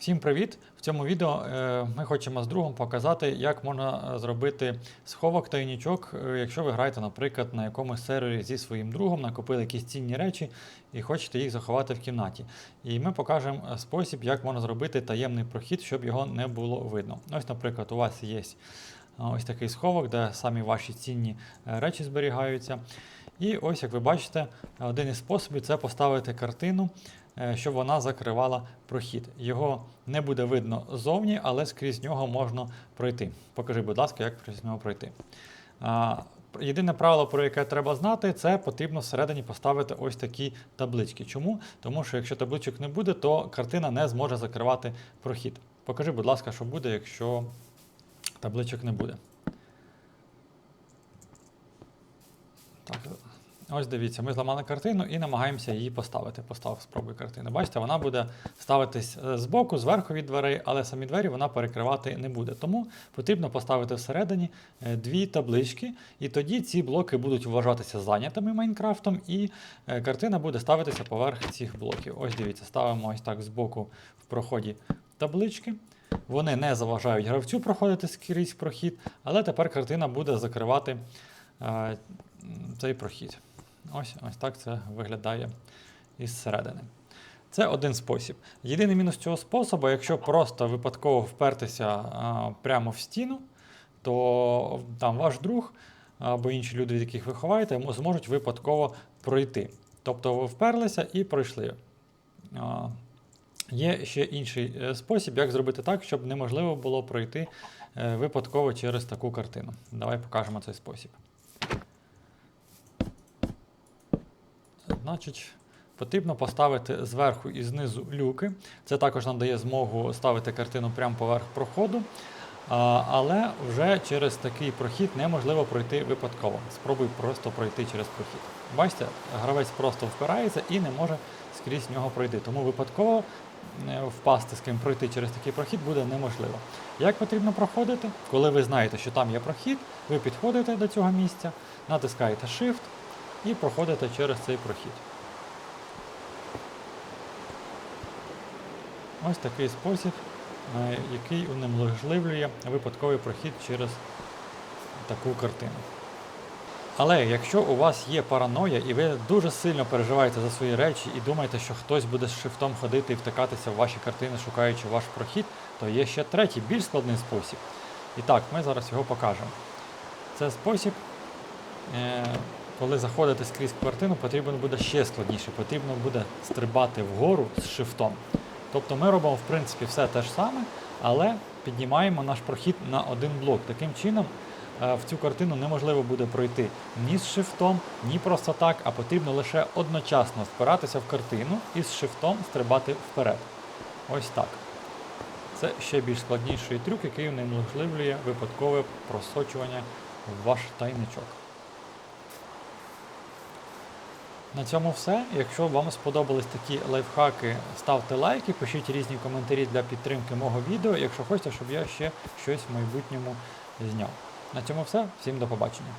Всім привіт! В цьому відео е, ми хочемо з другом показати, як можна е, зробити сховок тайнічок, е, якщо ви граєте, наприклад, на якомусь сервері зі своїм другом, накопили якісь цінні речі і хочете їх заховати в кімнаті. І ми покажемо спосіб, як можна зробити таємний прохід, щоб його не було видно. Ось, наприклад, у вас є ось такий сховок, де самі ваші цінні речі зберігаються. І ось, як ви бачите, один із способів це поставити картину, щоб вона закривала прохід. Його не буде видно ззовні, але скрізь нього можна пройти. Покажи, будь ласка, як крізь нього пройти. Єдине правило, про яке треба знати, це потрібно всередині поставити ось такі таблички. Чому? Тому що якщо табличок не буде, то картина не зможе закривати прохід. Покажи, будь ласка, що буде, якщо табличок не буде. Так, ось дивіться, ми зламали картину і намагаємося її поставити. Постав, спробуй картину. Бачите, вона буде ставитись е, збоку, зверху від дверей, але самі двері вона перекривати не буде. Тому потрібно поставити всередині е, дві таблички, і тоді ці блоки будуть вважатися зайнятими Майнкрафтом, і е, картина буде ставитися поверх цих блоків. Ось дивіться, ставимо ось так збоку в проході таблички. Вони не заважають гравцю проходити скрізь прохід, але тепер картина буде закривати цей прохід. Ось, ось так це виглядає із середини. Це один спосіб. Єдиний мінус цього способу, якщо просто випадково впертися а, прямо в стіну, то там ваш друг або інші люди, від яких ви ховаєте, зможуть випадково пройти. Тобто ви вперлися і пройшли. А, Є ще інший е, спосіб, як зробити так, щоб неможливо було пройти е, випадково через таку картину. Давай покажемо цей спосіб. Значить, потрібно поставити зверху і знизу люки. Це також нам дає змогу ставити картину прямо поверх проходу. Але вже через такий прохід неможливо пройти випадково. Спробуй просто пройти через прохід. Бачите, гравець просто впирається і не може скрізь нього пройти. Тому випадково е, впасти з ким пройти через такий прохід буде неможливо. Як потрібно проходити? Коли ви знаєте, що там є прохід, ви підходите до цього місця, натискаєте Shift і проходите через цей прохід. Ось такий спосіб, е, який унеможливлює випадковий прохід через таку картину. Але якщо у вас є параноя і ви дуже сильно переживаєте за свої речі і думаєте, що хтось буде з шифтом ходити і втикатися в ваші картини, шукаючи ваш прохід, то є ще третій, більш складний спосіб. І так, ми зараз його покажемо. Це спосіб, е, коли заходите скрізь картину, потрібно буде ще складніше. Потрібно буде стрибати вгору з шифтом. Тобто ми робимо в принципі все те ж саме, але піднімаємо наш прохід на один блок. Таким чином е, в цю картину неможливо буде пройти ні з шифтом, ні просто так, а потрібно лише одночасно впиратися в картину і з шифтом стрибати вперед. Ось так. Це ще більш складніший трюк, який унеможливлює випадкове просочування в ваш тайничок. На цьому все. Якщо вам сподобались такі лайфхаки, ставте лайки, пишіть різні коментарі для підтримки мого відео, якщо хочете, щоб я ще щось в майбутньому зняв. На цьому все. Всім до побачення.